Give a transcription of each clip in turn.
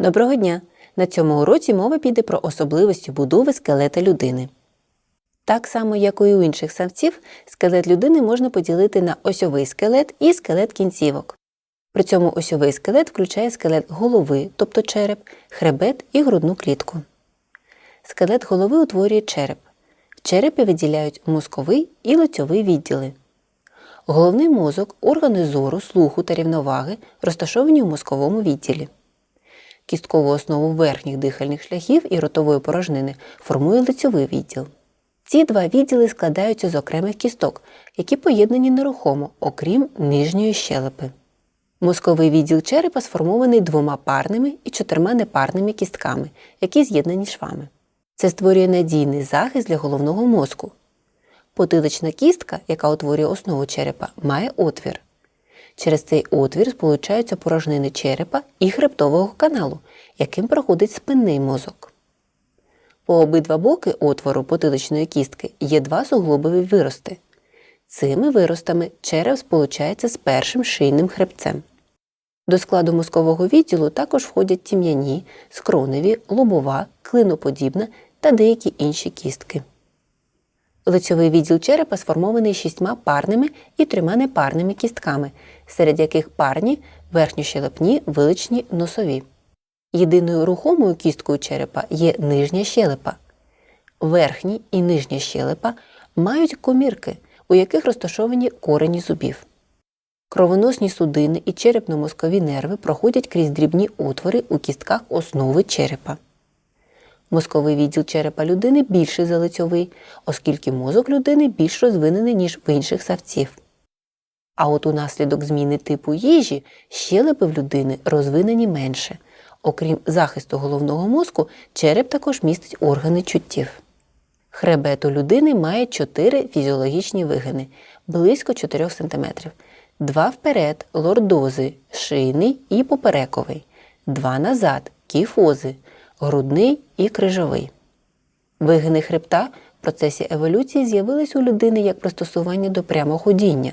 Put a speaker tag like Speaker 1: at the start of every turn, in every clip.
Speaker 1: Доброго дня! На цьому уроці мова піде про особливості будови скелета людини. Так само, як і у інших самців, скелет людини можна поділити на осьовий скелет і скелет кінцівок. При цьому осьовий скелет включає скелет голови, тобто череп, хребет і грудну клітку. Скелет голови утворює череп. В черепі виділяють мозковий і лицьовий відділи. Головний мозок, органи зору, слуху та рівноваги розташовані у мозковому відділі. Кісткову основу верхніх дихальних шляхів і ротової порожнини формує лицьовий відділ. Ці два відділи складаються з окремих кісток, які поєднані нерухомо, окрім нижньої щелепи. Мозковий відділ черепа сформований двома парними і чотирма непарними кістками, які з'єднані швами. Це створює надійний захист для головного мозку. Потилична кістка, яка утворює основу черепа, має отвір. Через цей отвір сполучаються порожнини черепа і хребтового каналу, яким проходить спинний мозок. По обидва боки отвору потиличної кістки є два суглобові вирости. Цими виростами череп сполучається з першим шийним хребцем. До складу мозкового відділу також входять тім'яні, скроневі, лобова, клиноподібна та деякі інші кістки. Лицьовий відділ черепа сформований шістьма парними і трьома непарними кістками, серед яких парні верхньощелепні, виличні, носові. Єдиною рухомою кісткою черепа є нижня щелепа. Верхні і нижня щелепа мають комірки, у яких розташовані корені зубів. Кровоносні судини і черепно-мозкові нерви проходять крізь дрібні отвори у кістках основи черепа. Мозковий відділ черепа людини більший за лицьовий, оскільки мозок людини більш розвинений, ніж в інших савців. А от унаслідок зміни типу їжі щелепи в людини розвинені менше. Окрім захисту головного мозку, череп також містить органи чуттів. Хребет у людини має 4 фізіологічні вигини близько 4 см, два вперед лордози, шийний і поперековий, два назад кіфози, грудний і крижовий. Вигини хребта в процесі еволюції з'явились у людини як пристосування до прямоходіння.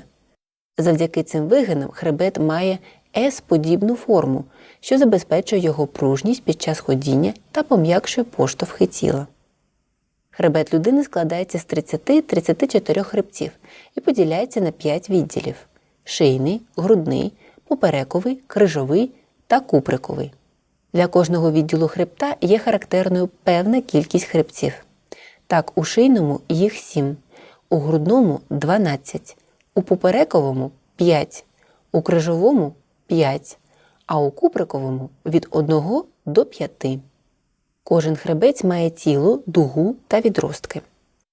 Speaker 1: Завдяки цим вигинам хребет має С-подібну форму, що забезпечує його пружність під час ходіння та пом'якшує поштовхи тіла. Хребет людини складається з 30-34 хребців і поділяється на 5 відділів шийний, грудний, поперековий, крижовий та куприковий. Для кожного відділу хребта є характерною певна кількість хребців. Так, у шийному їх 7, у грудному 12, у поперековому 5, у крижовому 5, а у куприковому від 1 до 5. Кожен хребець має тіло, дугу та відростки.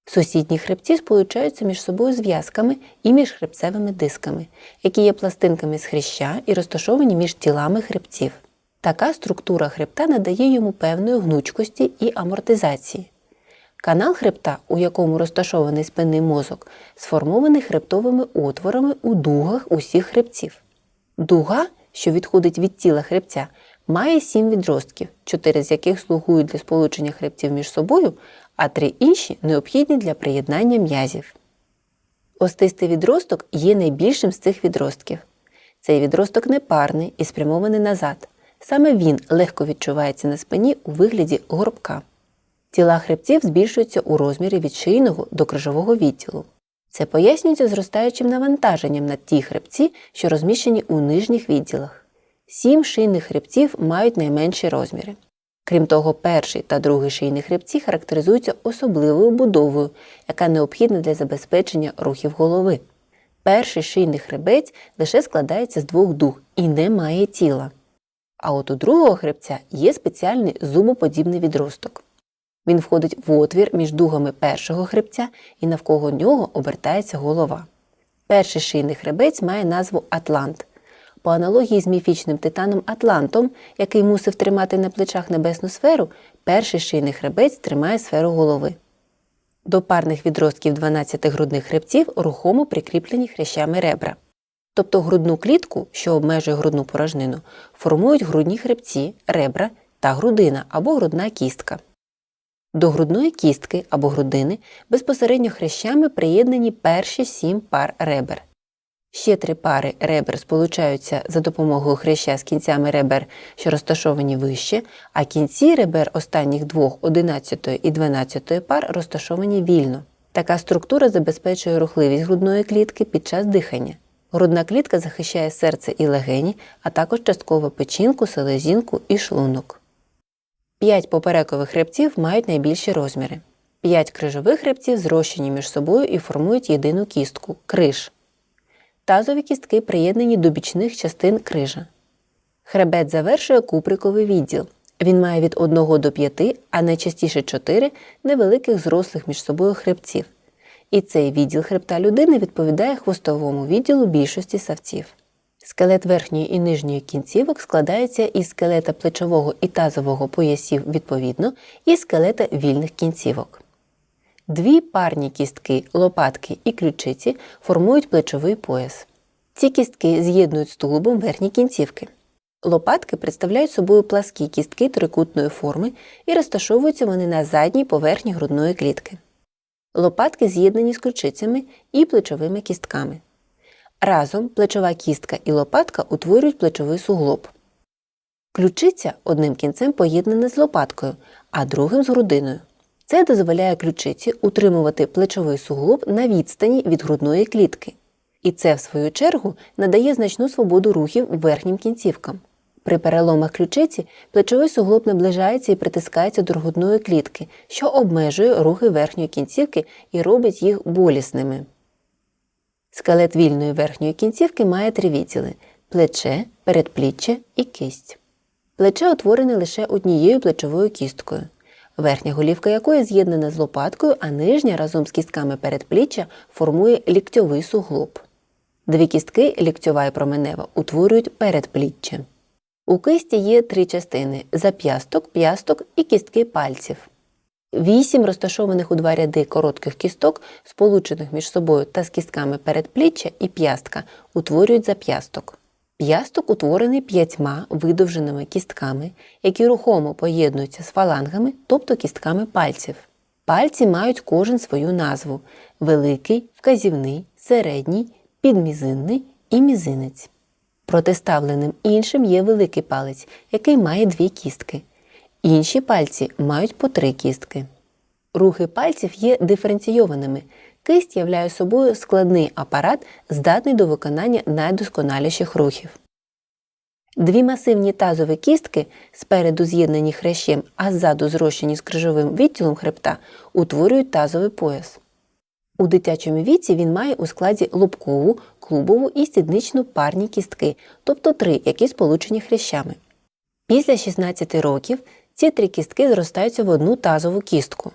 Speaker 1: Сусідні хребці сполучаються між собою зв'язками і міжхребцевими дисками, які є пластинками з хряща і розташовані між тілами хребців. Така структура хребта надає йому певної гнучкості і амортизації. Канал хребта, у якому розташований спинний мозок, сформований хребтовими отворами у дугах усіх хребців. Дуга, що відходить від тіла хребця, має сім відростків, чотири з яких слугують для сполучення хребців між собою, а три інші необхідні для приєднання м'язів. Остистий відросток є найбільшим з цих відростків. Цей відросток непарний і спрямований назад. Саме він легко відчувається на спині у вигляді горбка. Тіла хребців збільшуються у розмірі від шийного до крижового відділу. Це пояснюється зростаючим навантаженням на ті хребці, що розміщені у нижніх відділах. Сім шийних хребців мають найменші розміри. Крім того, перший та другий шийні хребці характеризуються особливою будовою, яка необхідна для забезпечення рухів голови. Перший шийний хребець лише складається з двох дуг і не має тіла. А от у другого хребця є спеціальний зубоподібний відросток. Він входить в отвір між дугами першого хребця і навколо нього обертається голова. Перший шийний хребець має назву Атлант. По аналогії з міфічним титаном Атлантом, який мусив тримати на плечах небесну сферу, перший шийний хребець тримає сферу голови. До парних відростків 12 грудних хребців рухомо прикріплені хрящами ребра. Тобто грудну клітку, що обмежує грудну порожнину, формують грудні хребці, ребра та грудина або грудна кістка. До грудної кістки або грудини безпосередньо хрящами приєднані перші сім пар ребер. Ще три пари ребер сполучаються за допомогою хряща з кінцями ребер, що розташовані вище, а кінці ребер останніх двох 11 і 12 пар розташовані вільно. Така структура забезпечує рухливість грудної клітки під час дихання. Грудна клітка захищає серце і легені, а також частково печінку, селезінку і шлунок. П'ять поперекових хребців мають найбільші розміри. П'ять крижових хребців зрощені між собою і формують єдину кістку криж. Тазові кістки приєднані до бічних частин крижа. Хребет завершує куприковий відділ. Він має від 1 до 5, а найчастіше 4 невеликих зрослих між собою хребців. І цей відділ хребта людини відповідає хвостовому відділу більшості савців. Скелет верхньої і нижньої кінцівок складається із скелета плечового і тазового поясів відповідно і скелета вільних кінцівок. Дві парні кістки, лопатки і ключиці формують плечовий пояс. Ці кістки з'єднують з тулубом верхні кінцівки. Лопатки представляють собою пласкі кістки трикутної форми і розташовуються вони на задній поверхні грудної клітки. Лопатки з'єднані з ключицями і плечовими кістками. Разом плечова кістка і лопатка утворюють плечовий суглоб. Ключиця одним кінцем поєднана з лопаткою, а другим з грудиною. Це дозволяє ключиці утримувати плечовий суглоб на відстані від грудної клітки. І це, в свою чергу, надає значну свободу рухів верхнім кінцівкам. При переломах ключиці плечовий суглоб наближається і притискається до грудної клітки, що обмежує рухи верхньої кінцівки і робить їх болісними. Скелет вільної верхньої кінцівки має три відділи плече, передпліччя і кисть. Плече утворене лише однією плечовою кісткою, верхня голівка якої з'єднана з лопаткою, а нижня разом з кістками передпліччя формує ліктьовий суглоб. Дві кістки ліктьова і променева утворюють передпліччя. У кисті є три частини зап'ясток, п'ясток і кістки пальців. Вісім розташованих у два ряди коротких кісток, сполучених між собою та з кістками передпліччя і п'ястка, утворюють зап'ясток. П'ясток утворений п'ятьма видовженими кістками, які рухомо поєднуються з фалангами, тобто кістками пальців. Пальці мають кожен свою назву великий, вказівний, середній, підмізинний і мізинець. Протиставленим іншим є великий палець, який має дві кістки. Інші пальці мають по три кістки. Рухи пальців є диференційованими. Кисть являє собою складний апарат, здатний до виконання найдосконаліших рухів. Дві масивні тазові кістки, спереду з'єднані хрящем, а ззаду зрощені з крижовим відділом хребта, утворюють тазовий пояс. У дитячому віці він має у складі лобкову, клубову і сідничну парні кістки, тобто три, які сполучені хрящами. Після 16 років ці три кістки зростаються в одну тазову кістку.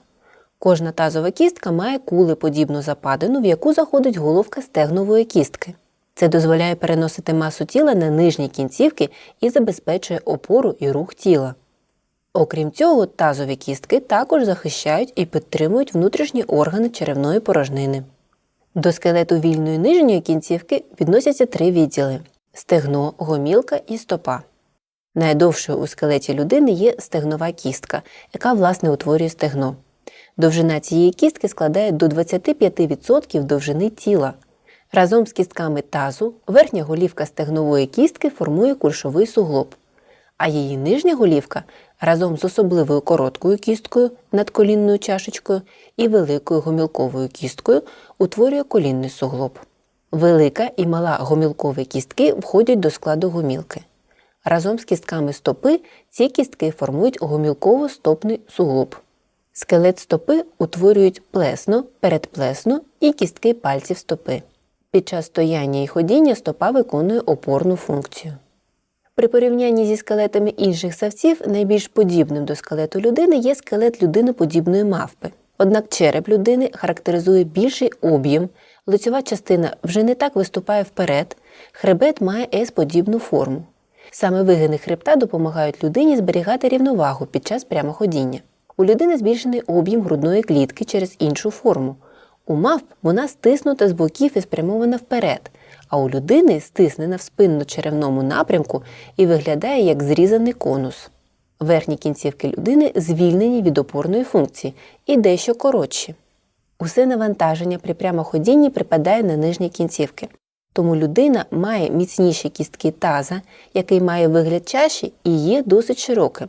Speaker 1: Кожна тазова кістка має кулеподібну западину, в яку заходить головка стегнової кістки. Це дозволяє переносити масу тіла на нижні кінцівки і забезпечує опору і рух тіла. Окрім цього, тазові кістки також захищають і підтримують внутрішні органи черевної порожнини. До скелету вільної нижньої кінцівки відносяться три відділи стегно, гомілка і стопа. Найдовшою у скелеті людини є стегнова кістка, яка власне утворює стегно. Довжина цієї кістки складає до 25% довжини тіла. Разом з кістками тазу верхня голівка стегнової кістки формує кульшовий суглоб, а її нижня голівка разом з особливою короткою кісткою над колінною чашечкою і великою гомілковою кісткою утворює колінний суглоб. Велика і мала гомілкові кістки входять до складу гомілки. Разом з кістками стопи ці кістки формують гомілково-стопний суглоб. Скелет стопи утворюють плесно, передплесно і кістки пальців стопи. Під час стояння і ходіння стопа виконує опорну функцію. При порівнянні зі скелетами інших савців найбільш подібним до скелету людини є скелет людиноподібної мавпи. Однак череп людини характеризує більший об'єм, лицьова частина вже не так виступає вперед, хребет має S-подібну форму. Саме вигини хребта допомагають людині зберігати рівновагу під час прямоходіння. У людини збільшений об'єм грудної клітки через іншу форму. У мавп вона стиснута з боків і спрямована вперед, а у людини стиснена в спинно-черевному напрямку і виглядає як зрізаний конус. Верхні кінцівки людини звільнені від опорної функції і дещо коротші. Усе навантаження при прямоходінні припадає на нижні кінцівки. Тому людина має міцніші кістки таза, який має вигляд чаші і є досить широким.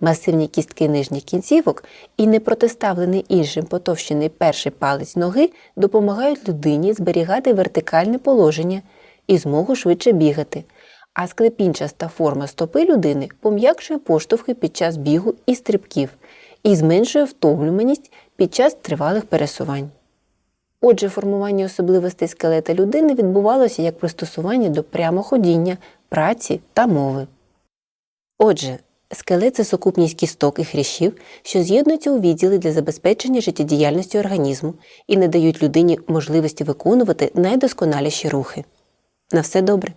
Speaker 1: Масивні кістки нижніх кінцівок і непротиставлений іншим потовщений перший палець ноги допомагають людині зберігати вертикальне положення і змогу швидше бігати. А склепінчаста форма стопи людини пом'якшує поштовхи під час бігу і стрибків і зменшує втомлюваність під час тривалих пересувань. Отже, формування особливостей скелета людини відбувалося як пристосування до прямоходіння, праці та мови. Отже, скелет це сукупність кісток і хрящів, що з'єднуються у відділи для забезпечення життєдіяльності організму і не дають людині можливості виконувати найдосконаліші рухи. На все добре!